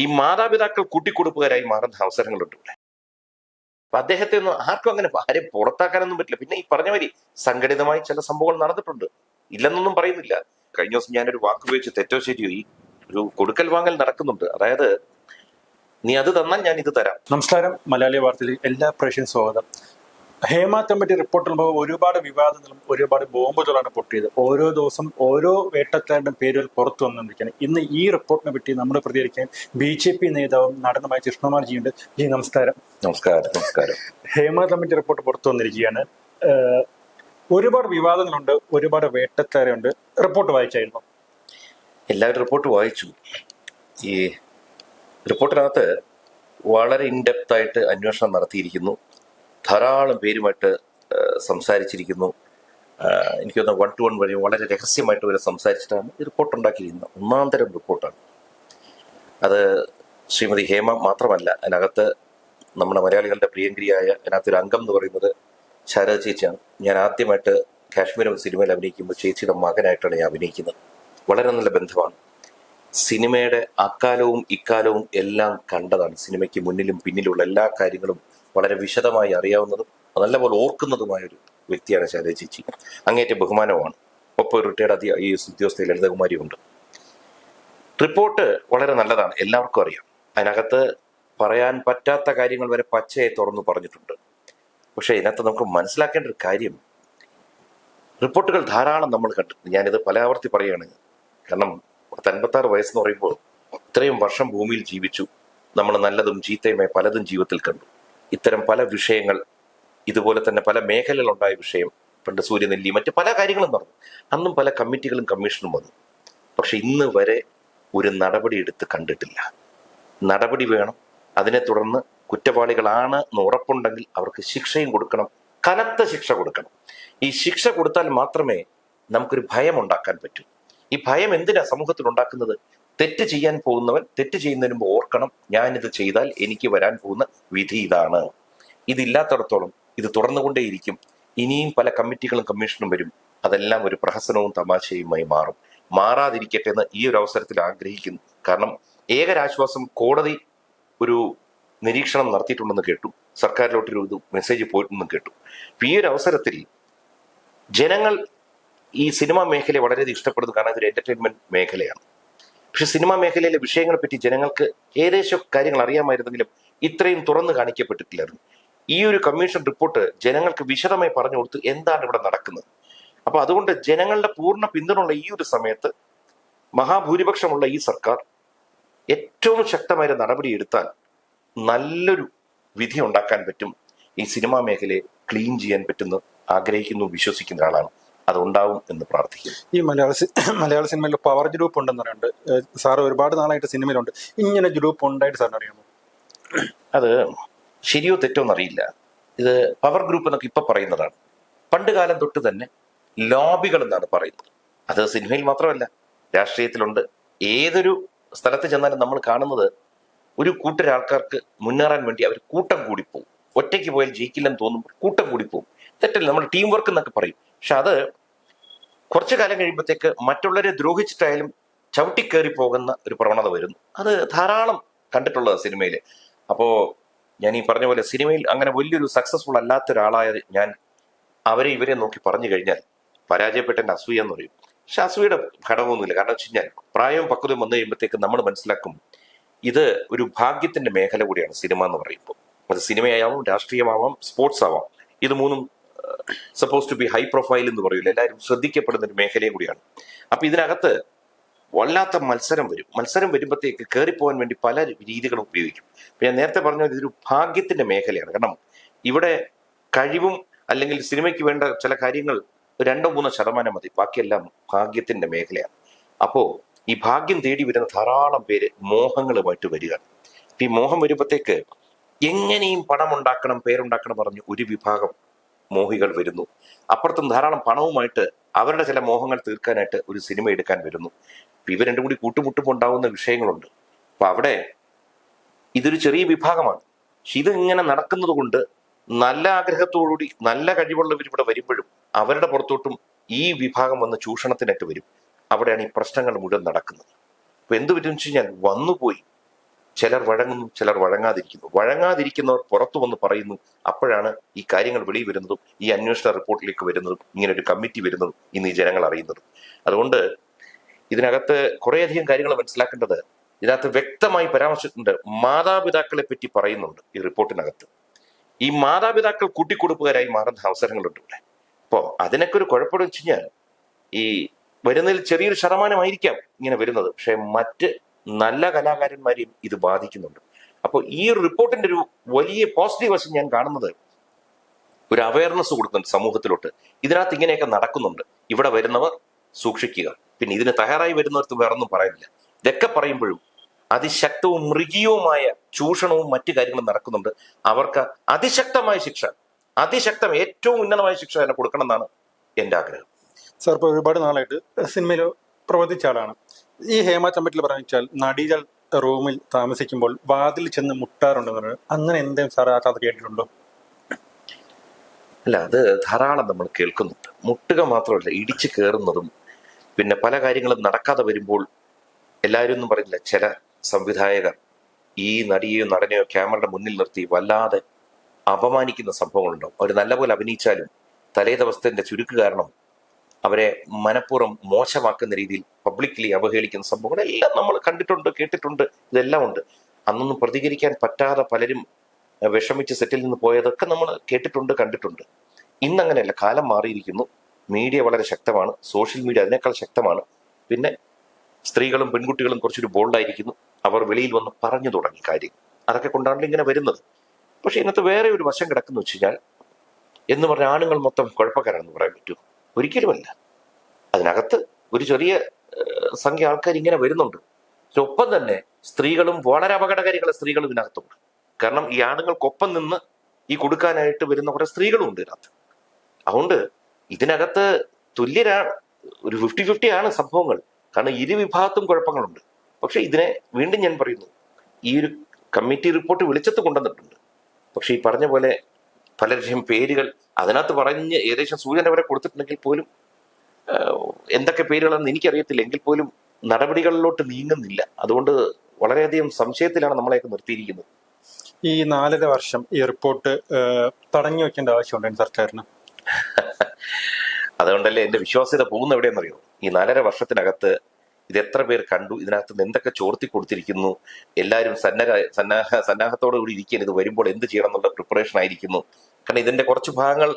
ഈ മാതാപിതാക്കൾ കൂട്ടിക്കൊടുപ്പുകാരായി മാറുന്ന അവസരങ്ങളുണ്ട് ഇവിടെ. അപ്പൊ അദ്ദേഹത്തെ ഒന്നും ആർക്കും അങ്ങനെ ആരെ പുറത്താക്കാനൊന്നും പറ്റില്ല. പിന്നെ ഈ പറഞ്ഞ മാതിരി സംഘടിതമായി ചില സംഭവങ്ങൾ നടന്നിട്ടുണ്ട്. ഇല്ലെന്നൊന്നും പറയുന്നില്ല. കഴിഞ്ഞ ദിവസം ഞാനൊരു വാക്ക് ഉപയോഗിച്ച് തെറ്റോ ശരിയോ ഈ ഒരു കൊടുക്കൽ വാങ്ങൽ നടക്കുന്നുണ്ട്. അതായത് നീ അത് തന്നാൽ ഞാൻ ഇത് തരാം. നമസ്കാരം. മലയാളി വാർത്തയിൽ എല്ലാ പ്രേക്ഷകരും സ്വാഗതം. ഹേമ കമ്മിറ്റി റിപ്പോർട്ട് ഒരുപാട് വിവാദങ്ങളും ഒരുപാട് ബോംബുകളാണ് പൊട്ടിയത്. ഓരോ ദിവസം ഓരോ വേട്ടക്കാരുടെ പേരുകൾ പുറത്തു വന്നുകൊണ്ടിരിക്കുകയാണ്. ഇന്ന് ഈ റിപ്പോർട്ടിനെ പറ്റി നമ്മൾ പ്രതികരിക്കാൻ ബി ജെ പി നേതാവും നടനുമായ കൃഷ്ണകുമാർ ജിയുണ്ട്. ജി നമസ്കാരം. നമസ്കാരം നമസ്കാരം. ഹേമ കമ്മിറ്റി റിപ്പോർട്ട് പുറത്തു വന്നിരിക്കുകയാണ്. ഒരുപാട് വിവാദങ്ങളുണ്ട് ഒരുപാട് വേട്ടക്കാരുണ്ട്. റിപ്പോർട്ട് വായിച്ചായിരുന്നു? എല്ലാവരും റിപ്പോർട്ട് വായിച്ചു. ഈ റിപ്പോർട്ടിനകത്ത് വളരെ ഇൻഡെപ്തായിട്ട് അന്വേഷണം നടത്തിയിരിക്കുന്നു. ധാരാളം പേരുമായിട്ട് സംസാരിച്ചിരിക്കുന്നു. എനിക്ക് തോന്നുന്നു വൺ ടു വൺ വഴി വളരെ രഹസ്യമായിട്ട് വരെ സംസാരിച്ചിട്ടാണ് ഈ റിപ്പോർട്ട് ഉണ്ടാക്കിയിരിക്കുന്നത്. ഒന്നാം റിപ്പോർട്ടാണ് അത് ശ്രീമതി ഹേമ മാത്രമല്ല അതിനകത്ത് നമ്മുടെ മലയാളികളുടെ പ്രിയങ്കരിയായ അതിനകത്തൊരു അംഗം എന്ന് പറയുന്നത് ശാരദ ചേച്ചിയാണ്. ഞാൻ ആദ്യമായിട്ട് എന്ന സിനിമയിൽ അഭിനയിക്കുമ്പോൾ ചേച്ചിയുടെ മകനായിട്ടാണ് ഞാൻ അഭിനയിക്കുന്നത്. വളരെ നല്ല ബന്ധമാണ്. സിനിമയുടെ അക്കാലവും ഇക്കാലവും എല്ലാം കണ്ടതാണ്. സിനിമയ്ക്ക് മുന്നിലും പിന്നിലുമുള്ള എല്ലാ കാര്യങ്ങളും വളരെ വിശദമായി അറിയാവുന്നതും നല്ലപോലെ ഓർക്കുന്നതുമായ ഒരു വ്യക്തിയാണ് ശാരദ ചേച്ചി. അങ്ങേറ്റ ബഹുമാനമാണ് ഒപ്പം റിട്ടയർഡ് അധിക ഈ ഉദ്യോഗസ്ഥ ലളിതകുമാരിയുണ്ട് റിപ്പോർട്ട് വളരെ നല്ലതാണ്. എല്ലാവർക്കും അറിയാം. അതിനകത്ത് പറയാൻ പറ്റാത്ത കാര്യങ്ങൾ വരെ പച്ചയെ തുറന്നു പറഞ്ഞിട്ടുണ്ട്. പക്ഷേ ഇതിനകത്ത് നമുക്ക് മനസ്സിലാക്കേണ്ട ഒരു കാര്യം റിപ്പോർട്ടുകൾ ധാരാളം നമ്മൾ കണ്ടിട്ടുണ്ട് ഞാനിത് പല ആവർത്തി പറയുകയാണ്. കാരണം പത്തൻപത്താറ് വയസ്സെന്ന് പറയുമ്പോൾ ഇത്രയും വർഷം ഭൂമിയിൽ ജീവിച്ചു. നമ്മൾ നല്ലതും ചീത്തയുമായി പലതും ജീവിതത്തിൽ കണ്ടു. ഇത്തരം പല വിഷയങ്ങൾ ഇതുപോലെ തന്നെ പല മേഖലകളുണ്ടായ വിഷയം പണ്ട് സൂര്യനെല്ലി മറ്റ് പല കാര്യങ്ങളും നടന്നു. അന്നും പല കമ്മിറ്റികളും കമ്മീഷനും വന്നു. പക്ഷെ ഇന്ന് വരെ ഒരു നടപടി എടുത്ത് കണ്ടിട്ടില്ല. നടപടി വേണം. അതിനെ തുടർന്ന് കുറ്റവാളികളാണ് എന്ന് ഉറപ്പുണ്ടെങ്കിൽ അവർക്ക് ശിക്ഷയും കൊടുക്കണം കനത്ത ശിക്ഷ കൊടുക്കണം. ഈ ശിക്ഷ കൊടുത്താൽ മാത്രമേ നമുക്കൊരു ഭയം ഉണ്ടാക്കാൻ പറ്റൂ. ഈ ഭയം എന്തിനാ സമൂഹത്തിൽ ഉണ്ടാക്കുന്നത് തെറ്റ് ചെയ്യാൻ പോകുന്നവൻ തെറ്റ് ചെയ്യുന്നതിന് മുമ്പ് ഓർക്കണം ഞാനിത് ചെയ്താൽ എനിക്ക് വരാൻ പോകുന്ന വിധി ഇതാണ്. ഇതില്ലാത്തടത്തോളം ഇത് തുടർന്നുകൊണ്ടേയിരിക്കും. ഇനിയും പല കമ്മിറ്റികളും കമ്മീഷനും വരും. അതെല്ലാം ഒരു പ്രഹസനവും തമാശയുമായി മാറും. മാറാതിരിക്കട്ടെ എന്ന് ഈ ഒരു അവസരത്തിൽ ആഗ്രഹിക്കുന്നു. കാരണം ഏകരാശ്വാസം കോടതി ഒരു നിരീക്ഷണം നടത്തിയിട്ടുണ്ടെന്ന് കേട്ടു. സർക്കാരിലോട്ടൊരു ഇത് മെസ്സേജ് പോയിട്ടുണ്ടെന്ന് കേട്ടു. ഈ ഒരു അവസരത്തിൽ ജനങ്ങൾ ഈ സിനിമാ മേഖലയെ വളരെയധികം ഇഷ്ടപ്പെടുന്നു. കാരണം ഇതൊരു എന്റർടൈൻമെന്റ് മേഖലയാണ്. പക്ഷെ സിനിമാ മേഖലയിലെ വിഷയങ്ങളെ പറ്റി ജനങ്ങൾക്ക് ഏകദേശം കാര്യങ്ങൾ അറിയാമായിരുന്നെങ്കിലും ഇത്രയും തുറന്നു കാണിക്കപ്പെട്ടിട്ടില്ലായിരുന്നു. ഈ ഒരു കമ്മീഷൻ റിപ്പോർട്ട് ജനങ്ങൾക്ക് വിശദമായി പറഞ്ഞു കൊടുത്ത് എന്താണ് ഇവിടെ നടക്കുന്നത്? അപ്പൊ അതുകൊണ്ട് ജനങ്ങളുടെ പൂർണ പിന്തുണയുള്ള ഈ ഒരു സമയത്ത് മഹാഭൂരിപക്ഷമുള്ള ഈ സർക്കാർ ഏറ്റവും ശക്തമായ നടപടി എടുത്താൽ നല്ലൊരു വിധി ഉണ്ടാക്കാൻ പറ്റും. ഈ സിനിമാ മേഖലയെ ക്ലീൻ ചെയ്യാൻ പറ്റുന്നു ആഗ്രഹിക്കുന്നു വിശ്വസിക്കുന്ന ആളാണ് അതുണ്ടാവും എന്ന് പ്രാർത്ഥിക്കും ഈ മലയാള മലയാള സിനിമയിൽ പവർ ഗ്രൂപ്പ് ഉണ്ടെന്ന് പറയുന്നുണ്ട്. സാർ ഒരുപാട് നാളായിട്ട് സിനിമയിലുണ്ട്. ഇങ്ങനെ ഗ്രൂപ്പ് ഉണ്ടായിട്ട് സാറിന് അറിയാമോ? അത് ശരിയോ തെറ്റോ എന്നറിയില്ല. ഇത് പവർ ഗ്രൂപ്പ് എന്നൊക്കെ ഇപ്പൊ പറയുന്നതാണ്. പണ്ട് കാലം തൊട്ട് തന്നെ ലോബികൾ എന്നാണ് പറയുന്നത്. അത് സിനിമയിൽ മാത്രമല്ല രാഷ്ട്രീയത്തിലുണ്ട്. ഏതൊരു സ്ഥലത്ത് ചെന്നാലും നമ്മൾ കാണുന്നത് ഒരു കൂട്ടര ആൾക്കാർക്ക് മുന്നേറാൻ വേണ്ടി അവർ കൂട്ടം കൂടിപ്പോവും ഒറ്റയ്ക്ക് പോയാൽ ജയിക്കില്ലെന്ന് തോന്നുമ്പോൾ കൂട്ടം കൂടിപ്പോവും തെറ്റല്ല നമ്മൾ ടീം വർക്ക് എന്നൊക്കെ പറയും. പക്ഷെ അത് കുറച്ചു കാലം കഴിയുമ്പോഴത്തേക്ക് മറ്റുള്ളവരെ ദ്രോഹിച്ചിട്ടായാലും ചവിട്ടിക്കേറി പോകുന്ന ഒരു പ്രവണത വരുന്നു. അത് ധാരാളം കണ്ടിട്ടുള്ളത് സിനിമയിൽ അപ്പോൾ ഞാൻ ഈ പറഞ്ഞ പോലെ സിനിമയിൽ അങ്ങനെ വലിയൊരു സക്സസ്ഫുൾ അല്ലാത്ത ഒരാളായ ഞാൻ അവരെ ഇവരെ നോക്കി പറഞ്ഞു കഴിഞ്ഞാൽ പരാജയപ്പെട്ടെന്റെ അസൂയ എന്ന് പറയും. പക്ഷെ അസൂയയുടെ ഘടകമൊന്നുമില്ല. കാരണം വെച്ച് കഴിഞ്ഞാൽ പ്രായവും പക്വതയും വന്നു കഴിയുമ്പോഴത്തേക്ക് നമ്മൾ മനസ്സിലാക്കും ഇത് ഒരു ഭാഗ്യത്തിന്റെ മേഖല കൂടിയാണ് സിനിമ എന്ന് പറയുമ്പോൾ. അത് സിനിമയാവാം രാഷ്ട്രീയമാവാം സ്പോർട്സ് ആവാം ഇത് മൂന്നും suppose to be high profile എന്ന് പറയില്ല എല്ലാവരും ശ്രദ്ധിക്കപ്പെടുന്ന ഒരു മേഖലയും കൂടിയാണ്. അപ്പൊ ഇതിനകത്ത് വല്ലാത്ത മത്സരം വരും. മത്സരം വരുമ്പോഴത്തേക്ക് കയറിപ്പോകാൻ വേണ്ടി പല രീതികളും ഉപയോഗിക്കും. ഞാൻ നേരത്തെ പറഞ്ഞ ഇതൊരു ഭാഗ്യത്തിന്റെ മേഖലയാണ്. കാരണം ഇവിടെ കഴിവും അല്ലെങ്കിൽ സിനിമയ്ക്ക് വേണ്ട ചില കാര്യങ്ങൾ രണ്ടോ മൂന്നോ ശതമാനം മതി. ബാക്കിയെല്ലാം ഭാഗ്യത്തിന്റെ മേഖലയാണ്. അപ്പോ ഈ ഭാഗ്യം തേടി വരുന്ന ധാരാളം പേര് മോഹങ്ങളുമായിട്ട് വരികയാണ്. ഈ മോഹം വരുമ്പോഴത്തേക്ക് എങ്ങനെയും പണം ഉണ്ടാക്കണം പേരുണ്ടാക്കണം പറഞ്ഞു ഒരു വിഭാഗം മോഹികൾ വരുന്നു. അപ്പുറത്തും ധാരാളം പണവുമായിട്ട് അവരുടെ ചില മോഹങ്ങൾ തീർക്കാനായിട്ട് ഒരു സിനിമ എടുക്കാൻ വരുന്നു. ഇപ്പം ഇവ രണ്ടും കൂടി കൂട്ടുമുട്ടുമ്പോൾ ഉണ്ടാകുന്ന വിഷയങ്ങളുണ്ട്. അപ്പൊ അവിടെ ഇതൊരു ചെറിയ വിഭാഗമാണ്. പക്ഷെ ഇത് ഇങ്ങനെ നടക്കുന്നത് കൊണ്ട് നല്ല ആഗ്രഹത്തോടുകൂടി നല്ല കഴിവുള്ളവർ ഇവിടെ വരുമ്പോഴും അവരുടെ പുറത്തോട്ടും ഈ വിഭാഗം വന്ന് ചൂഷണത്തിനായിട്ട് വരും. അവിടെയാണ് ഈ പ്രശ്നങ്ങൾ മുഴുവൻ നടക്കുന്നത്. അപ്പൊ എന്ത് പറ്റും വെച്ച് കഴിഞ്ഞാൽ വന്നുപോയി. ചിലർ വഴങ്ങുന്നു ചിലർ വഴങ്ങാതിരിക്കുന്നു. വഴങ്ങാതിരിക്കുന്നവർ പുറത്തു വന്ന് പറയുന്നു അപ്പോഴാണ് ഈ കാര്യങ്ങൾ വെളിയിൽ വരുന്നതും ഈ അന്വേഷണ റിപ്പോർട്ടിലേക്ക് വരുന്നതും ഇങ്ങനെ ഒരു കമ്മിറ്റി വരുന്നതും ഇന്ന് ഈ ജനങ്ങൾ അറിയുന്നതും. അതുകൊണ്ട് ഇതിനകത്ത് കുറേയധികം കാര്യങ്ങൾ മനസ്സിലാക്കേണ്ടത് ഇതിനകത്ത് വ്യക്തമായി പരാമർശിച്ചിട്ടുണ്ട്. മാതാപിതാക്കളെ പറ്റി പറയുന്നുണ്ട് ഈ റിപ്പോർട്ടിനകത്ത്. ഈ മാതാപിതാക്കൾ കൂട്ടിക്കൊടുപ്പുകാരായി മാറുന്ന അവസരങ്ങളുണ്ട് ഇവിടെ. അപ്പോ അതിനൊക്കെ ഒരു കുഴപ്പമെന്ന് വെച്ച് കഴിഞ്ഞാൽ ഈ വരുന്നതിൽ ചെറിയൊരു ശതമാനമായിരിക്കാം ഇങ്ങനെ വരുന്നത്. പക്ഷേ മറ്റ് നല്ല കലാകാരന്മാരെയും ഇത് ബാധിക്കുന്നുണ്ട്. അപ്പോൾ ഈ റിപ്പോർട്ടിന്റെ ഒരു വലിയ പോസിറ്റീവ് വശം ഞാൻ കാണുന്നത് ഒരു അവയർനെസ് കൊടുക്കുന്നുണ്ട് സമൂഹത്തിലോട്ട്. ഇതിനകത്ത് ഇങ്ങനെയൊക്കെ നടക്കുന്നുണ്ട്. ഇവിടെ വരുന്നവർ സൂക്ഷിക്കുക. പിന്നെ ഇതിന് തയ്യാറായി വരുന്നവർക്ക് വേറൊന്നും പറയുന്നില്ല. ഇതൊക്കെ പറയുമ്പോഴും അതിശക്തവും മൃഗീയവുമായ ചൂഷണവും മറ്റു കാര്യങ്ങളും നടക്കുന്നുണ്ട്. അവർക്ക് അതിശക്തമായ ശിക്ഷ അതിശക്തം ഏറ്റവും ഉന്നതമായ ശിക്ഷ തന്നെ കൊടുക്കണം എന്നാണ് എന്റെ ആഗ്രഹം. സാർ ഇപ്പോൾ ഒരുപാട് നാളായിട്ട് സിനിമയിൽ പ്രവർത്തിച്ച ആളാണ്. ഈ ഹേമ ചമ്പറ്റിൽ പറഞ്ഞാൽ നടികൾ റൂമിൽ താമസിക്കുമ്പോൾ വാതിൽ ചെന്ന് മുട്ടാറുണ്ടെന്ന് അങ്ങനെ എന്തെങ്കിലും സാർ ആ കഥ കേട്ടിട്ടുണ്ടോ? അല്ല അത് ധാരാളം നമ്മൾ കേൾക്കുന്നുണ്ട്. മുട്ടുക മാത്രമല്ല ഇടിച്ച് കയറുന്നതും പിന്നെ പല കാര്യങ്ങളും നടക്കാതെ വരുമ്പോൾ എല്ലാവരും ഒന്നും പറഞ്ഞില്ല. ചില സംവിധായകർ ഈ നടിയെയോ നടനെയോ ക്യാമറയുടെ മുന്നിൽ നിർത്തി വല്ലാതെ അപമാനിക്കുന്ന സംഭവങ്ങളുണ്ടാവും. അവർ നല്ലപോലെ അഭിനയിച്ചാലും തലേ ദിവസത്തിന്റെ ചുരുക്ക് കാരണം അവരെ മനഃപൂർവം മോശമാക്കുന്ന രീതിയിൽ പബ്ലിക്കലി അവഹേളിക്കുന്ന സംഭവങ്ങളെല്ലാം നമ്മൾ കണ്ടിട്ടുണ്ട് കേട്ടിട്ടുണ്ട്. ഇതെല്ലാം ഉണ്ട്. അന്നൊന്നും പ്രതികരിക്കാൻ പറ്റാതെ പലരും വിഷമിച്ച് സെറ്റിൽ നിന്ന് പോയതൊക്കെ നമ്മൾ കേട്ടിട്ടുണ്ട് കണ്ടിട്ടുണ്ട്. ഇന്നങ്ങനെയല്ല. കാലം മാറിയിരിക്കുന്നു. മീഡിയ വളരെ ശക്തമാണ്. സോഷ്യൽ മീഡിയ അതിനേക്കാൾ ശക്തമാണ്. പിന്നെ സ്ത്രീകളും പെൺകുട്ടികളും കുറച്ചൊരു ബോൾഡായിരിക്കുന്നു അവർ വെളിയിൽ വന്ന് പറഞ്ഞു തുടങ്ങി കാര്യം. അതൊക്കെ കൊണ്ടാണല്ലോ ഇങ്ങനെ വരുന്നത്. പക്ഷെ ഇന്നത്തെ വേറെ ഒരു വശം കിടക്കുന്നു വെച്ച് കഴിഞ്ഞാൽ എന്ന് പറഞ്ഞ ആണുങ്ങൾ മൊത്തം കുഴപ്പക്കാരാണെന്ന് പറയാൻ പറ്റുമോ? ഒരിക്കലുമല്ല. അതിനകത്ത് ഒരു ചെറിയ സംഖ്യ ആൾക്കാർ ഇങ്ങനെ വരുന്നുണ്ട്. പക്ഷെ ഒപ്പം തന്നെ സ്ത്രീകളും വളരെ അപകടകാരികളെ സ്ത്രീകളും ഇതിനകത്തുണ്ട്. കാരണം ഈ ആണുങ്ങൾക്കൊപ്പം നിന്ന് ഈ കൊടുക്കാനായിട്ട് വരുന്ന കുറെ സ്ത്രീകളും ഉണ്ട് ഇതിനകത്ത്. അതുകൊണ്ട് ഇതിനകത്ത് തുല്യരാണ് ഒരു ഫിഫ്റ്റി ഫിഫ്റ്റി ആണ് സംഭവങ്ങൾ. കാരണം ഇരുവിഭാഗത്തും കുഴപ്പങ്ങളുണ്ട്. പക്ഷെ ഇതിനെ വീണ്ടും ഞാൻ പറയുന്നു. ഈ ഒരു കമ്മിറ്റി റിപ്പോർട്ട് വെളിച്ചത്ത് കൊണ്ടുവന്നിട്ടുണ്ട്. പക്ഷെ ഈ പറഞ്ഞ പോലെ പലരുടെയും പേരുകൾ അതിനകത്ത് പറഞ്ഞ് ഏകദേശം സൂചന വരെ കൊടുത്തിട്ടുണ്ടെങ്കിൽ പോലും എന്തൊക്കെ പേരുകളാണെന്ന് എനിക്കറിയത്തില്ല. എങ്കിൽ പോലും നടപടികളിലോട്ട് നീങ്ങുന്നില്ല. അതുകൊണ്ട് വളരെയധികം സംശയത്തിലാണ് നമ്മളെയൊക്കെ നിർത്തിയിരിക്കുന്നത്. ഈ നാലര വർഷം ഈ റിപ്പോർട്ട് തടഞ്ഞു വെക്കേണ്ട ആവശ്യമുണ്ടായിരുന്നു സർക്കാരിന്? അതുകൊണ്ടല്ലേ എന്റെ വിശ്വാസ്യത പോകുന്ന എവിടെയെന്നറിയോ? ഈ നാലര വർഷത്തിനകത്ത് ഇത് എത്ര പേർ കണ്ടു? ഇതിനകത്ത് നിന്ന് എന്തൊക്കെ ചോർത്തി കൊടുത്തിരിക്കുന്നു? എല്ലാവരും സന്നര സന്നാഹ സന്നാഹത്തോടു കൂടി ഇരിക്കാൻ ഇത് വരുമ്പോൾ എന്ത് ചെയ്യണം എന്നുള്ള പ്രിപ്പറേഷൻ ആയിരിക്കുന്നു. കാരണം ഇതിന്റെ കുറച്ച് ഭാഗങ്ങൾ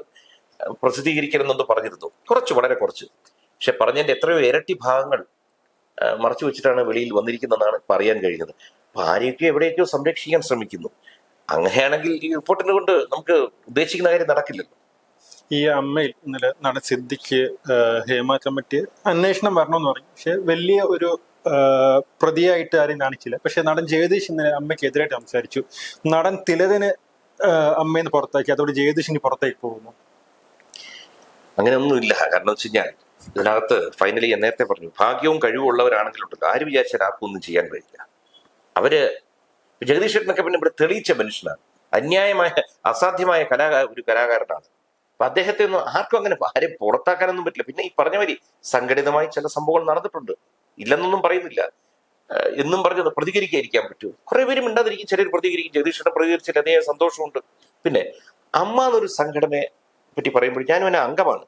പ്രസിദ്ധീകരിക്കണമെന്നൊന്ന് പറഞ്ഞിരുന്നു. കുറച്ച് വളരെ കുറച്ച്. പക്ഷെ പറഞ്ഞതിന്റെ എത്രയോ ഇരട്ടി ഭാഗങ്ങൾ മറച്ചു വെച്ചിട്ടാണ് വെളിയിൽ വന്നിരിക്കുന്നതെന്നാണ് ഇപ്പൊ അറിയാൻ അപ്പൊ ആരെയൊക്കെയോ എവിടെയൊക്കെയോ സംരക്ഷിക്കാൻ ശ്രമിക്കുന്നു. അങ്ങനെയാണെങ്കിൽ ഈ റിപ്പോർട്ടിനെ കൊണ്ട് നമുക്ക് ഉദ്ദേശിക്കുന്ന കാര്യം നടക്കില്ലല്ലോ. ഈ അമ്മയിൽ ഇന്നലെ നടൻ സിദ്ധിക്ക് ഹേമ കമ്മിറ്റി അന്വേഷണം വരണമെന്ന് പറഞ്ഞു. പക്ഷെ വലിയ ഒരു പ്രതിയായിട്ട് ആരെയും കാണിച്ചില്ല. പക്ഷെ നടൻ ജഗദീഷ് ഇന്നലെ അമ്മയ്ക്ക് എതിരായിട്ട് സംസാരിച്ചു. നടൻ തിലകന് ഏഹ്, പുറത്തേക്ക് അതോടെ ജഗദീഷിന് പുറത്തേക്ക് പോകുന്നു. അങ്ങനെയൊന്നുമില്ല. കാരണം വെച്ച് കഴിഞ്ഞാൽ ഇതിനകത്ത് ഫൈനലി ഞാൻ നേരത്തെ പറഞ്ഞു ഭാഗ്യവും കഴിവും ഉള്ളവരാണെങ്കിലുണ്ടല്ലോ ആര് വിചാരിച്ചാൽ ആർക്കും ഒന്നും ചെയ്യാൻ കഴിയില്ല. അവർ ജഗദീഷ് ചേട്ടനൊക്കെ പിന്നെ ഇവിടെ തെളിയിച്ച മനുഷ്യനാണ്. അന്യായമായ അസാധ്യമായ കലാ ഒരു കലാകാരനാണ്. അപ്പൊ അദ്ദേഹത്തെ ഒന്നും ആർക്കും അങ്ങനെ ആരെ പുറത്താക്കാനൊന്നും പറ്റില്ല. പിന്നെ ഈ പറഞ്ഞ മാതിരി സംഘടിതമായി ചില സംഭവങ്ങൾ നടന്നിട്ടുണ്ട്. ഇല്ലെന്നൊന്നും പറയുന്നില്ല. എന്നും പറഞ്ഞത് പ്രതികരിക്കാതിരിക്കാൻ പറ്റുമോ? കുറെ പേര് മിണ്ടാതിരിക്കും. ചിലർ പ്രതികരിക്കും. ജഗദീഷേട്ടൻ പ്രതികരിച്ചില്ല. അതേ സന്തോഷമുണ്ട്. പിന്നെ അമ്മ എന്നൊരു സംഘടനയെ പറ്റി പറയുമ്പോൾ ഞാനും എന്നെ അംഗമാണ്.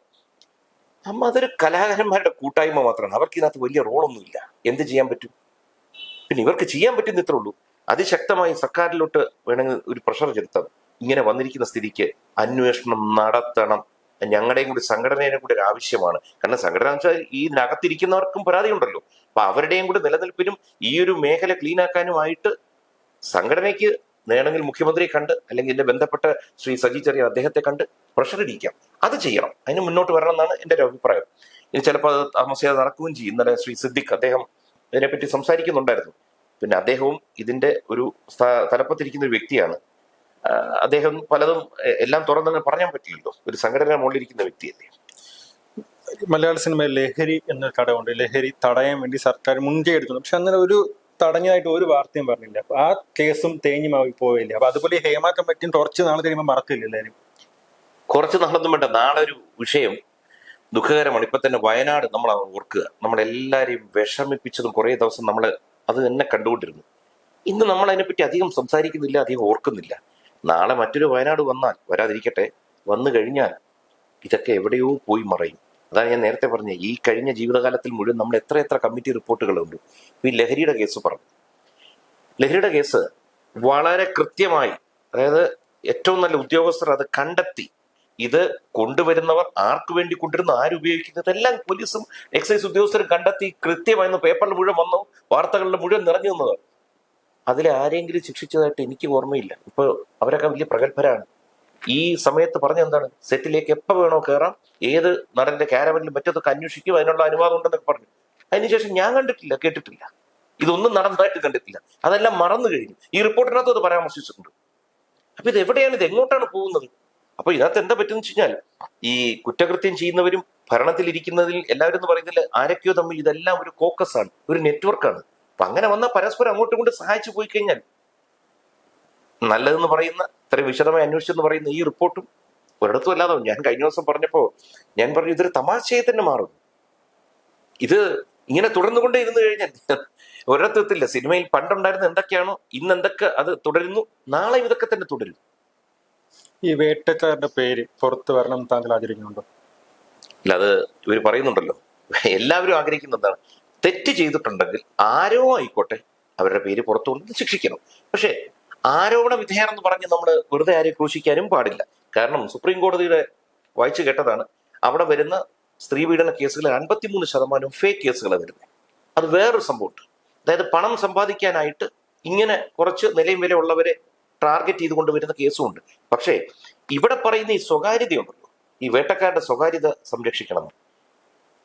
അമ്മ അതൊരു കലാകാരന്മാരുടെ കൂട്ടായ്മ മാത്രമാണ്. അവർക്ക് ഇതിനകത്ത് വലിയ റോളൊന്നുമില്ല. എന്ത് ചെയ്യാൻ പറ്റും? പിന്നെ ഇവർക്ക് ചെയ്യാൻ പറ്റുന്ന ഇത്രേ ഉള്ളൂ. അതിശക്തമായി സർക്കാരിലോട്ട് വേണമെങ്കിൽ ഒരു പ്രഷർ ചെലുത്താം. ഇങ്ങനെ വന്നിരിക്കുന്ന സ്ഥിതിക്ക് അന്വേഷണം നടത്തണം. ഞങ്ങളുടെയും കൂടി സംഘടനയുടെ കൂടി ഒരു ആവശ്യമാണ്. കാരണം സംഘടന വെച്ചാൽ ഇതിനകത്തിരിക്കുന്നവർക്കും പരാതി ഉണ്ടല്ലോ അപ്പൊ അവരുടെയും കൂടി നിലനിൽപ്പിനും ഈ ഒരു മേഖല ക്ലീൻ ആക്കാനുമായിട്ട് സംഘടനയ്ക്ക് വേണമെങ്കിൽ മുഖ്യമന്ത്രിയെ കണ്ട് അല്ലെങ്കിൽ ഇതിന്റെ ബന്ധപ്പെട്ട ശ്രീ സജി ചെറിയ അദ്ദേഹത്തെ കണ്ട് പ്രഷർ ഇടിക്കാം. അത് ചെയ്യണം. അതിന് മുന്നോട്ട് വരണം എന്നാണ് എന്റെ ഒരു അഭിപ്രായം. ഇനി ചിലപ്പോൾ അത് താമസിയാതെ നടക്കുകയും ചെയ്യും. ഇന്നലെ ശ്രീ സിദ്ദിഖ് അദ്ദേഹം ഇതിനെപ്പറ്റി സംസാരിക്കുന്നുണ്ടായിരുന്നു. പിന്നെ അദ്ദേഹവും ഇതിന്റെ ഒരു തലപ്പത്തിരിക്കുന്ന ഒരു വ്യക്തിയാണ്. അദ്ദേഹം പലതും എല്ലാം തുറന്നു പറയാൻ പറ്റില്ലല്ലോ. ഒരു സംഘടന മുകളിലിരിക്കുന്ന വ്യക്തിയല്ലേ. മലയാള സിനിമയിൽ ലഹരി എന്നൊരു ഘടകമുണ്ട് ലഹരി തടയാൻ വേണ്ടി സർക്കാർ മുൻകൈ എടുക്കുന്നു പക്ഷെ അങ്ങനെ ഒരു തടഞ്ഞതായിട്ട് ഒരു വാർത്തയും പറഞ്ഞില്ല. അപ്പൊ ആ കേസും തേഞ്ഞുമാവി പോയില്ല? അപ്പൊ അതുപോലെ ഹേമ കമ്മിറ്റിയും കുറച്ച് നാൾ കഴിയുമ്പോൾ മറക്കില്ല എല്ലാവരും കുറച്ച് നാളൊന്നും വേണ്ട. നാളെ ഒരു വിഷയം ദുഃഖകരമാണ്. ഇപ്പൊ തന്നെ വയനാട് നമ്മൾ ഓർക്കുക. നമ്മളെല്ലാരെയും വിഷമിപ്പിച്ചതും കുറേ ദിവസം നമ്മൾ അത് തന്നെ കണ്ടുകൊണ്ടിരുന്നു. ഇന്ന് നമ്മൾ അതിനെപ്പറ്റി അധികം സംസാരിക്കുന്നില്ല അധികം ഓർക്കുന്നില്ല. നാളെ മറ്റൊരു വയനാട് വന്നാൽ വരാതിരിക്കട്ടെ വന്നു കഴിഞ്ഞാൽ ഇതൊക്കെ എവിടെയോ പോയി മറയും. അതാണ് ഞാൻ നേരത്തെ പറഞ്ഞത് ഈ കഴിഞ്ഞ ജീവിതകാലത്തിൽ മുഴുവൻ നമ്മൾ എത്ര എത്ര കമ്മിറ്റി റിപ്പോർട്ടുകളുണ്ട് ഈ ലഹരിയുടെ കേസ് പറഞ്ഞു. ലഹരിയുടെ കേസ് വളരെ കൃത്യമായി അതായത് ഏറ്റവും നല്ല ഉദ്യോഗസ്ഥർ അത് കണ്ടെത്തി. ഇത് കൊണ്ടുവരുന്നവർ ആർക്ക് വേണ്ടി കൊണ്ടുവരുന്നു ആരുപയോഗിക്കുന്നത് എല്ലാം പോലീസും എക്സൈസ് ഉദ്യോഗസ്ഥരും കണ്ടെത്തി കൃത്യമായി പേപ്പറിൽ മുഴുവൻ വന്നു വാർത്തകളിൽ മുഴുവൻ നിറഞ്ഞു നിന്നത്. അതിൽ ആരെങ്കിലും ശിക്ഷിച്ചതായിട്ട് എനിക്ക് ഓർമ്മയില്ല. ഇപ്പൊ അവരൊക്കെ വലിയ പ്രഗത്ഭരാണ്. ഈ സമയത്ത് പറഞ്ഞ എന്താണ്? സെറ്റിലേക്ക് എപ്പോൾ വേണോ കയറാം ഏത് നടന്റെ ക്യാരവനിലും മറ്റൊക്കെ അന്വേഷിക്കും അതിനുള്ള അനുവാദം ഉണ്ടെന്നൊക്കെ പറഞ്ഞു. അതിനുശേഷം ഞാൻ കണ്ടിട്ടില്ല കേട്ടിട്ടില്ല. ഇതൊന്നും നടന്നതായിട്ട് കണ്ടിട്ടില്ല. അതെല്ലാം മറന്നു കഴിഞ്ഞു. ഈ റിപ്പോർട്ടിനകത്ത് അത് പരാമർശിച്ചിട്ടുണ്ട്. അപ്പൊ ഇത് എവിടെയാണ് ഇത് എങ്ങോട്ടാണ് പോകുന്നത്? അപ്പൊ ഇതിനകത്ത് എന്താ പറ്റുന്ന വെച്ച് കഴിഞ്ഞാൽ ഈ കുറ്റകൃത്യം ചെയ്യുന്നവരും ഭരണത്തിൽ ഇരിക്കുന്നതിൽ എല്ലാവരും എന്ന് പറയുന്നില്ല ആരൊക്കെയോ തമ്മിൽ ഇതെല്ലാം ഒരു കോക്കസ് ആണ് ഒരു നെറ്റ്വർക്കാണ്. അപ്പൊ അങ്ങനെ വന്നാൽ പരസ്പരം അങ്ങോട്ടും കൊണ്ട് സഹായിച്ചു പോയി കഴിഞ്ഞാൽ നല്ലതെന്ന് പറയുന്ന ഇത്രയും വിശദമായി അന്വേഷിച്ചെന്ന് പറയുന്ന ഈ റിപ്പോർട്ടും ഒരിടത്തും അല്ലാതെ ഞാൻ കഴിഞ്ഞ ദിവസം പറഞ്ഞപ്പോ ഞാൻ പറഞ്ഞു ഇതൊരു തമാശയെ തന്നെ മാറും ഇത് ഇങ്ങനെ തുടർന്നുകൊണ്ടേ ഇരുന്ന് കഴിഞ്ഞാൽ ഒരിടത്തില്ല സിനിമയിൽ പണ്ടുണ്ടായിരുന്ന എന്തൊക്കെയാണോ ഇന്ന് എന്തൊക്കെ അത് തുടരുന്നു നാളെ ഇതൊക്കെ തന്നെ തുടരും. ഈ വേട്ടക്കാരുടെ പേര് പുറത്തു വരണം താങ്കൾ ആചരിക്കുന്നുണ്ടോ അല്ല അത് ഇവർ പറയുന്നുണ്ടല്ലോ. എല്ലാവരും ആഗ്രഹിക്കുന്ന എന്താണ് തെറ്റ് ചെയ്തിട്ടുണ്ടെങ്കിൽ ആരോ ആയിക്കോട്ടെ അവരുടെ പേര് പുറത്തു കൊണ്ടുവന്ന് ശിക്ഷിക്കണം. പക്ഷേ ആരോപണ വിധേയരെന്ന് പറഞ്ഞ് നമ്മൾ വെറുതെ ആരെ ക്രൂശിക്കാനും പാടില്ല. കാരണം സുപ്രീം കോടതിയുടെ വായിച്ചു കേട്ടതാണ് അവിടെ വരുന്ന സ്ത്രീ പീഡന കേസുകൾ അൻപത്തിമൂന്ന് ശതമാനം ഫേക്ക് കേസുകളാണ് വരുന്നത് അത് വേറൊരു സംഭവമുണ്ട്. അതായത് പണം സമ്പാദിക്കാനായിട്ട് ഇങ്ങനെ കുറച്ച് നിലയും വില ഉള്ളവരെ ടാർഗറ്റ് ചെയ്തുകൊണ്ട് വരുന്ന കേസുമുണ്ട്. പക്ഷേ ഇവിടെ പറയുന്ന ഈ സ്വകാര്യതയുണ്ടല്ലോ. ഈ വേട്ടക്കാരുടെ സ്വകാര്യത സംരക്ഷിക്കണം.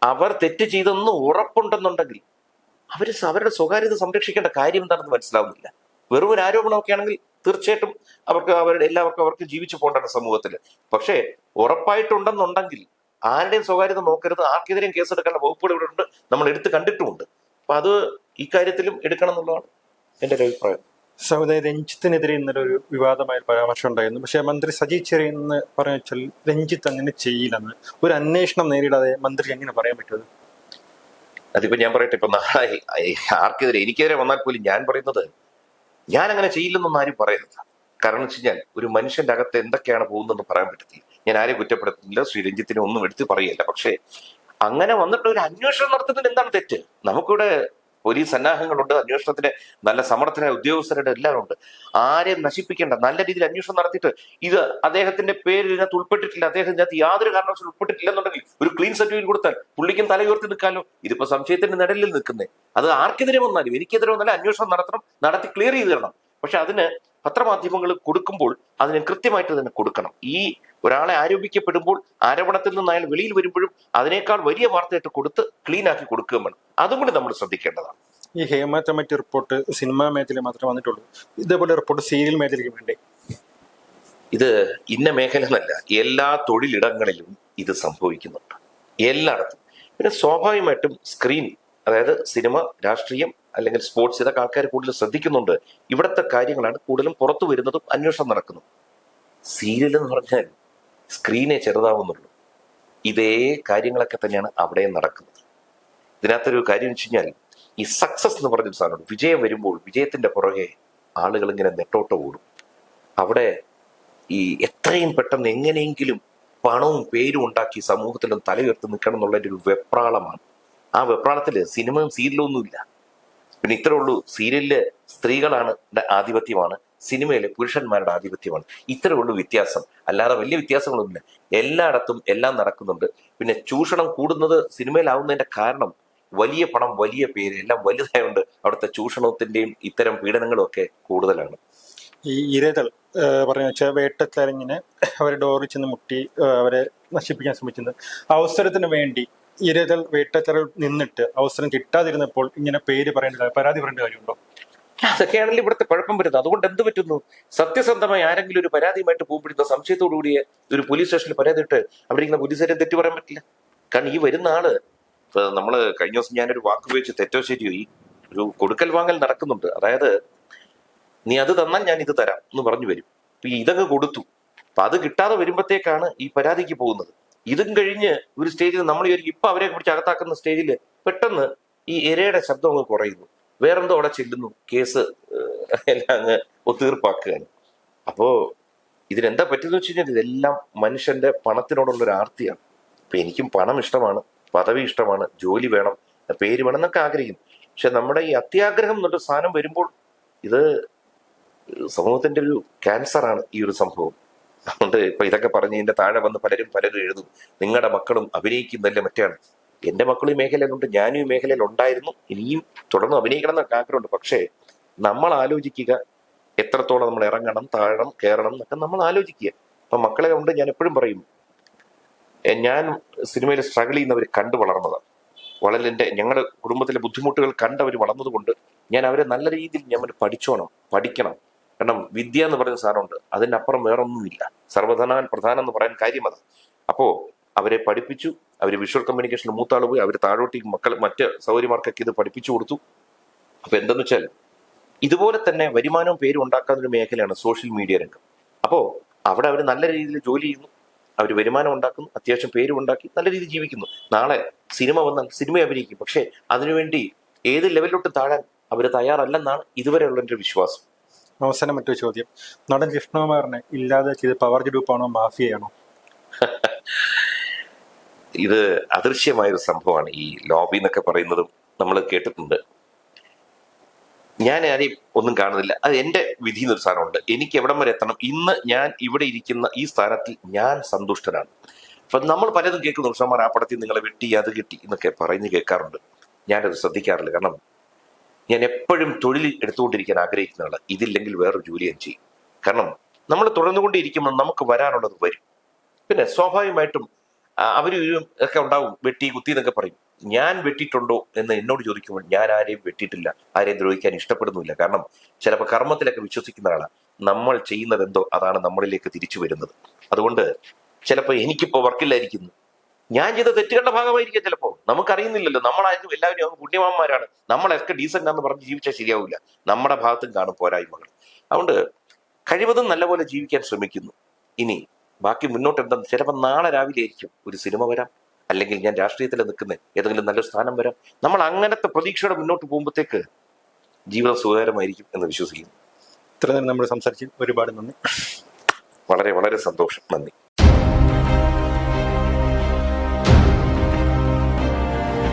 അവർ തെറ്റ് ചെയ്തെന്ന് ഉറപ്പുണ്ടെന്നുണ്ടെങ്കിൽ അവർ അവരുടെ സ്വകാര്യത സംരക്ഷിക്കേണ്ട കാര്യം എന്താണെന്ന് മനസ്സിലാവുന്നില്ല. വെറും ഒരു ആരോപണമൊക്കെ ആണെങ്കിൽ തീർച്ചയായിട്ടും അവർക്ക് അവരുടെ എല്ലാവർക്കും അവർക്ക് ജീവിച്ചു പോകേണ്ട സമൂഹത്തിൽ. പക്ഷേ ഉറപ്പായിട്ടുണ്ടെന്നുണ്ടെങ്കിൽ ആരുടെയും സ്വകാര്യത നോക്കരുത്. ആർക്കെതിരെയും കേസെടുക്കേണ്ട വകുപ്പുകൾ ഇവിടെ ഉണ്ട്. നമ്മൾ എടുത്ത് കണ്ടിട്ടുമുണ്ട്. അപ്പൊ അത് ഇക്കാര്യത്തിലും എടുക്കണം എന്നുള്ളതാണ് എന്റെ ഒരു അഭിപ്രായം. സഹോദരി രഞ്ജിത്തിനെതിരെ ഇന്നലെ ഒരു വിവാദമായ പരാമർശം ഉണ്ടായിരുന്നു. പക്ഷേ മന്ത്രി സജി ചെറിയൻ എന്ന് പറഞ്ഞു വെച്ചാൽ രഞ്ജിത്ത് അങ്ങനെ ചെയ്യില്ലെന്ന്. ഒരു അന്വേഷണം നേരിടാതെ മന്ത്രി എങ്ങനെ പറയാൻ പറ്റുമത് അതിപ്പോ ഞാൻ പറയട്ടെ ഇപ്പൊ നാളെ ആർക്കെതിരെ എനിക്കെതിരെ വന്നാൽ പോലും ഞാൻ പറയുന്നത് ഞാൻ അങ്ങനെ ചെയ്യില്ലെന്നൊന്നും ആരും പറയരുത്. കാരണം വെച്ച് കഴിഞ്ഞാൽ ഒരു മനുഷ്യന്റെ അകത്ത് എന്തൊക്കെയാണ് പോകുന്നതെന്ന് പറയാൻ പറ്റത്തില്ല. ഞാൻ ആരെയും കുറ്റപ്പെടുത്തുന്നില്ല ശ്രീരഞ്ജിത്തിനെ ഒന്നും എടുത്ത് പറയല്ല. പക്ഷേ അങ്ങനെ വന്നിട്ട് ഒരു അന്വേഷണം നടത്തുന്നതിൽ എന്താണ് തെറ്റ്? നമുക്കിവിടെ പോലീസ് സന്നാഹങ്ങളുണ്ട് അന്വേഷണത്തിന് നല്ല സമർത്ഥനായ ഉദ്യോഗസ്ഥരുടെ എല്ലാം ഉണ്ട്. ആരെയും നശിപ്പിക്കേണ്ട നല്ല രീതിയിൽ അന്വേഷണം നടത്തിയിട്ട് ഇത് അദ്ദേഹത്തിന്റെ പേരിൽ ഇതിനകത്ത് ഉൾപ്പെട്ടിട്ടില്ല അദ്ദേഹം ഇതിനകത്ത് യാതൊരു കാരണവശാലും ഉൾപ്പെട്ടിട്ടില്ല എന്നുണ്ടെങ്കിൽ ഒരു ക്ലീൻ സർട്ടിഫിക്കറ്റ് കൊടുത്താൽ പുള്ളിക്കും തലയുയർത്തി നിൽക്കാമല്ലോ ഇതിപ്പോ സംശയത്തിന്റെ നിഴലിൽ നിൽക്കുന്നേ. അത് ആർക്കെതിരെ വന്നാലും എനിക്കെതിരെ വന്നാലും അന്വേഷണം നടത്തണം നടത്തി ക്ലിയർ ചെയ്ത് തരണം. പക്ഷെ അതിന് പത്രമാധ്യമങ്ങൾ കൊടുക്കുമ്പോൾ അതിന് കൃത്യമായിട്ട് തന്നെ കൊടുക്കണം. ഈ ഒരാളെ ആരോപിക്കപ്പെടുമ്പോൾ ആരോപണത്തിൽ നിന്ന് അയാൾ വെളിയിൽ വരുമ്പോഴും അതിനേക്കാൾ വലിയ വാർത്തയായിട്ട് കൊടുത്ത് ക്ലീൻ ആക്കി കൊടുക്കുകയും വേണം. അതും കൂടി നമ്മൾ ശ്രദ്ധിക്കേണ്ടതാണ്. ഈ ഹേമ കമ്മിറ്റി റിപ്പോർട്ട് സിനിമാ മേഖലയിൽ മാത്രമേ വന്നിട്ടുള്ളൂ. ഇതേപോലെ റിപ്പോർട്ട് സീരിയൽ മേഖലയ്ക്ക് വേണ്ടേ? ഇത് ഇന്ന മേഖല എന്നല്ല എല്ലാ തൊഴിലിടങ്ങളിലും ഇത് സംഭവിക്കുന്നുണ്ട്. എല്ലായിടത്തും. പിന്നെ സ്വാഭാവികമായിട്ടും സ്ക്രീൻ അതായത് സിനിമ രാഷ്ട്രീയം അല്ലെങ്കിൽ സ്പോർട്സ് ഇതൊക്കെ ആൾക്കാർ കൂടുതൽ ശ്രദ്ധിക്കുന്നുണ്ട്. ഇവിടുത്തെ കാര്യങ്ങളാണ് കൂടുതലും പുറത്തു വരുന്നതും അന്വേഷണം നടക്കുന്നു സീരിയൽ എന്ന് പറഞ്ഞാൽ സ്ക്രീനെ ചെറുതാവുന്നുള്ളൂ. ഇതേ കാര്യങ്ങളൊക്കെ തന്നെയാണ് അവിടെ നടക്കുന്നത്. ഇതിനകത്തൊരു കാര്യം വെച്ച് കഴിഞ്ഞാൽ ഈ സക്സസ് എന്ന് പറഞ്ഞൊരു സാധനമുണ്ട്. വിജയം വരുമ്പോൾ വിജയത്തിന്റെ പുറകെ ആളുകൾ ഇങ്ങനെ നെട്ടോട്ട് ഓടും. അവിടെ ഈ എത്രയും പെട്ടെന്ന് എങ്ങനെയെങ്കിലും പണവും പേരും ഉണ്ടാക്കി സമൂഹത്തിലും തലയുയർത്തി നിൽക്കണം എന്നുള്ളതിന്റെ ഒരു വെപ്രാളമാണ്. ആ വെപ്രാളത്തിൽ സിനിമയും സീരിയലും ഒന്നുമില്ല പിന്നെ ഇത്രേ ഉള്ളൂ. സീരിയലിൽ സ്ത്രീകളാണ് ആധിപത്യമാണ്. സിനിമയിലെ പുരുഷന്മാരുടെ ആധിപത്യമാണ്. ഇത്രേ ഉള്ളൂ വ്യത്യാസം. അല്ലാതെ വലിയ വ്യത്യാസങ്ങളൊന്നുമില്ല. എല്ലായിടത്തും എല്ലാം നടക്കുന്നുണ്ട്. പിന്നെ ചൂഷണം കൂടുന്നത് സിനിമയിലാവുന്നതിന്റെ കാരണം വലിയ പണം വലിയ പേര് എല്ലാം വലുതായതുകൊണ്ട് അവിടുത്തെ ചൂഷണത്തിന്റെയും ഇത്തരം പീഡനങ്ങളും ഒക്കെ കൂടുതലാണ്. ഈ ഇരകൾ പറഞ്ഞു വെച്ചാൽ വേട്ടത്തരങ്ങിന് അവരെ ഡോറിൽ ചെന്ന് മുട്ടി അവരെ നശിപ്പിക്കാൻ ശ്രമിക്കുന്നത് അവസരത്തിന് വേണ്ടി ഇരകൾ വേട്ടത്തറ നിന്നിട്ട് അവസരം കിട്ടാതിരുന്നപ്പോൾ ഇങ്ങനെ പേര് പറയേണ്ട പരാതി പറയേണ്ട കാര്യമുണ്ടോ? അതൊക്കെയാണല്ലോ ഇവിടുത്തെ കുഴപ്പം വരുന്നത്. അതുകൊണ്ട് എന്ത് പറ്റുന്നു? സത്യസന്ധമായി ആരെങ്കിലും ഒരു പരാതിയുമായിട്ട് പോകുമ്പോഴുന്ന സംശയത്തോടു കൂടിയ ഒരു പോലീസ് സ്റ്റേഷനിൽ പരാതി ഇട്ട് അവിടെ ഇരിക്കുന്ന പോലീസുകാരെ തെറ്റു പറയാൻ പറ്റില്ല. കാരണം ഈ വരുന്ന ആൾ നമ്മൾ കഴിഞ്ഞ ദിവസം ഞാനൊരു വാക്ക് ഉപയോഗിച്ച് തെറ്റോ ശരിയോ ഈ ഒരു കൊടുക്കൽ വാങ്ങൽ നടക്കുന്നുണ്ട്. അതായത് നീ അത് തന്നാൽ ഞാൻ ഇത് തരാം എന്ന് പറഞ്ഞു വരും. ഇതങ്ങ് കൊടുത്തു. അപ്പൊ അത് കിട്ടാതെ വരുമ്പോഴത്തേക്കാണ് ഈ പരാതിക്ക് പോകുന്നത്. ഇതും കഴിഞ്ഞ് ഒരു സ്റ്റേജിൽ നമ്മൾ ഇപ്പൊ അവരെ പിടിച്ച് അകത്താക്കുന്ന സ്റ്റേജിൽ പെട്ടെന്ന് ഈ ഇരയുടെ ശബ്ദം അങ്ങ് കുറയുന്നു. വേറെന്തോ അവിടെ ചെല്ലുന്നു. കേസ് എല്ലാം അങ്ങ് ഒത്തീർപ്പാക്കുകയാണ്. അപ്പോ ഇതിനെന്താ പറ്റിയെന്ന് വെച്ച് കഴിഞ്ഞാൽ ഇതെല്ലാം മനുഷ്യന്റെ പണത്തിനോടുള്ള ഒരു ആർത്തിയാണ്. ഇപ്പൊ എനിക്കും പണം ഇഷ്ടമാണ് പദവി ഇഷ്ടമാണ് ജോലി വേണം പേര് വേണം എന്നൊക്കെ ആഗ്രഹിക്കും പക്ഷെ നമ്മുടെ ഈ അത്യാഗ്രഹം എന്നൊരു സാധനം വരുമ്പോൾ ഇത് സമൂഹത്തിന്റെ ഒരു ക്യാൻസറാണ് ഈ ഒരു സംഭവം. അതുകൊണ്ട് ഇപ്പൊ ഇതൊക്കെ പറഞ്ഞ് ഇതിന്റെ താഴെ വന്ന് പലരും പലരും എഴുതും. നിങ്ങളുടെ മക്കളും അഭിനയിക്കുന്നതല്ലേ മറ്റാണ്? എന്റെ മക്കളും ഈ മേഖലയിലുണ്ട് ഞാനും ഈ മേഖലയിൽ ഉണ്ടായിരുന്നു ഇനിയും തുടർന്ന് അഭിനയിക്കണം എന്നൊക്കെ ആഗ്രഹമുണ്ട്. പക്ഷേ നമ്മൾ ആലോചിക്കുക എത്രത്തോളം നമ്മൾ ഇറങ്ങണം താഴണം കയറണം എന്നൊക്കെ നമ്മൾ ആലോചിക്കുക. അപ്പൊ മക്കളെ കൊണ്ട് ഞാൻ എപ്പോഴും പറയും ഞാൻ സിനിമയിൽ സ്ട്രഗിൾ ചെയ്യുന്നവർ കണ്ടു വളർന്നതാണ്. വളരെ എന്റെ ഞങ്ങളുടെ കുടുംബത്തിലെ ബുദ്ധിമുട്ടുകൾ കണ്ടവർ വളർന്നതുകൊണ്ട് ഞാൻ അവരെ നല്ല രീതിയിൽ ഞാൻ പഠിച്ചോണം പഠിക്കണം. കാരണം വിദ്യ എന്ന് പറയുന്ന സാധനമുണ്ട് അതിനപ്പുറം വേറൊന്നുമില്ല. സർവധനാൻ പ്രധാനം എന്ന് പറയാൻ കാര്യം അത് അപ്പോ അവരെ പഠിപ്പിച്ചു. അവർ വിഷ്വൽ കമ്മ്യൂണിക്കേഷനിൽ മൂത്താൾ പോയി. അവർ താഴോട്ടേക്ക് മക്കൾ മറ്റ് സൗകര്യമാർക്കൊക്കെ ഇത് പഠിപ്പിച്ചു കൊടുത്തു. അപ്പൊ എന്തെന്ന് വെച്ചാൽ ഇതുപോലെ തന്നെ വരുമാനവും പേരും ഉണ്ടാക്കാവുന്ന ഒരു മേഖലയാണ് സോഷ്യൽ മീഡിയ രംഗം. അപ്പോൾ അവിടെ അവർ നല്ല രീതിയിൽ ജോലി ചെയ്യുന്നു. അവർ വരുമാനം ഉണ്ടാക്കുന്നു. അത്യാവശ്യം പേരും ഉണ്ടാക്കി നല്ല രീതിയിൽ ജീവിക്കുന്നു. നാളെ സിനിമ വന്നാൽ സിനിമ അഭിനയിക്കും. പക്ഷേ അതിനുവേണ്ടി ഏത് ലെവലിലോട്ട് താഴാൻ അവർ തയ്യാറല്ലെന്നാണ് ഇതുവരെയുള്ള എന്റെ വിശ്വാസം. അവസാനം മറ്റൊരു ചോദ്യം. നടൻ കൃഷ്ണകുമാറിനെ ഇല്ലാതെ ചെയ്ത് പവർ ഗ്രൂപ്പാണോ മാഫിയയാണോ? ഇത് അദൃശ്യമായ ഒരു സംഭവമാണ്. ഈ ലോബി എന്നൊക്കെ പറയുന്നതും നമ്മൾ കേട്ടിട്ടുണ്ട്. ഞാൻ ആരെയും ഒന്നും കാണുന്നില്ല. അത് എന്റെ വിധി എന്നൊരു സാധനമുണ്ട്. എനിക്ക് എവിടം വരെ എത്തണം? ഇന്ന് ഞാൻ ഇവിടെ ഇരിക്കുന്ന ഈ സ്ഥാനത്തിൽ ഞാൻ സന്തുഷ്ടനാണ്. അപ്പൊ നമ്മൾ പലതും കേൾക്കുന്നു. കൃഷ്ണന്മാർ ആ പടത്തിൽ നിങ്ങളെ വെട്ടി അത് കിട്ടി എന്നൊക്കെ പറയുന്നത് കേൾക്കാറുണ്ട്. ഞാനത് ശ്രദ്ധിക്കാറില്ല. കാരണം ഞാൻ എപ്പോഴും തൊഴിൽ എടുത്തുകൊണ്ടിരിക്കാൻ ആഗ്രഹിക്കുന്ന ആൾ ഇതില്ലെങ്കിൽ വേറൊരു ജോലി ഞാൻ ചെയ്യും. കാരണം നമ്മൾ തുടർന്നുകൊണ്ടിരിക്കുമ്പോൾ നമുക്ക് വരാനുള്ളത് വരും. പിന്നെ സ്വാഭാവികമായിട്ടും അവരും ഒക്കെ ഉണ്ടാവും വെട്ടി കുത്തി എന്നൊക്കെ പറയും. ഞാൻ വെട്ടിയിട്ടുണ്ടോ എന്ന് എന്നോട് ചോദിക്കുമ്പോൾ ഞാൻ ആരെയും വെട്ടിയിട്ടില്ല ആരെയും ദ്രോഹിക്കാൻ ഇഷ്ടപ്പെടുന്നില്ല കാരണം ചിലപ്പോൾ കർമ്മത്തിലൊക്കെ വിശ്വസിക്കുന്ന ആളാണ് നമ്മൾ ചെയ്യുന്നത് എന്തോ അതാണ് നമ്മളിലേക്ക് തിരിച്ചു വരുന്നത്. അതുകൊണ്ട് ചിലപ്പോൾ എനിക്കിപ്പോൾ വർക്കില്ലായിരിക്കുന്നു ഞാൻ ചെയ്ത തെറ്റുകളുടെ ഭാഗമായിരിക്കും ചിലപ്പോൾ നമുക്കറിയുന്നില്ലല്ലോ. നമ്മളായിരുന്നു എല്ലാവരും അങ്ങ് പുണ്യവാന്മാരാണ്. നമ്മളൊക്കെ ഡീസന്റ് ആണെന്ന് പറഞ്ഞ് ജീവിച്ചാൽ ശരിയാവില്ല. നമ്മുടെ ഭാഗത്തും കാണും പോരായ്മകൾ അതുകൊണ്ട് കഴിവതും നല്ലപോലെ ജീവിക്കാൻ ശ്രമിക്കുന്നു. ഇനി ബാക്കി മുന്നോട്ട് എന്താ ചിലപ്പോൾ നാളെ രാവിലെ ആയിരിക്കും ഒരു സിനിമ വരാം. അല്ലെങ്കിൽ ഞാൻ രാഷ്ട്രീയത്തിൽ നിൽക്കുന്ന. ഏതെങ്കിലും നല്ലൊരു സ്ഥാനം വരാം. നമ്മൾ അങ്ങനത്തെ പ്രതീക്ഷയോടെ മുന്നോട്ട് പോകുമ്പോഴത്തേക്ക് ജീവിതം സുഖകരമായിരിക്കും എന്ന് വിശ്വസിക്കുന്നു. ഇത്ര നേരം നമ്മൾ സംസാരിച്ച് ഒരുപാട് നന്ദി. വളരെ വളരെ സന്തോഷം. നന്ദി.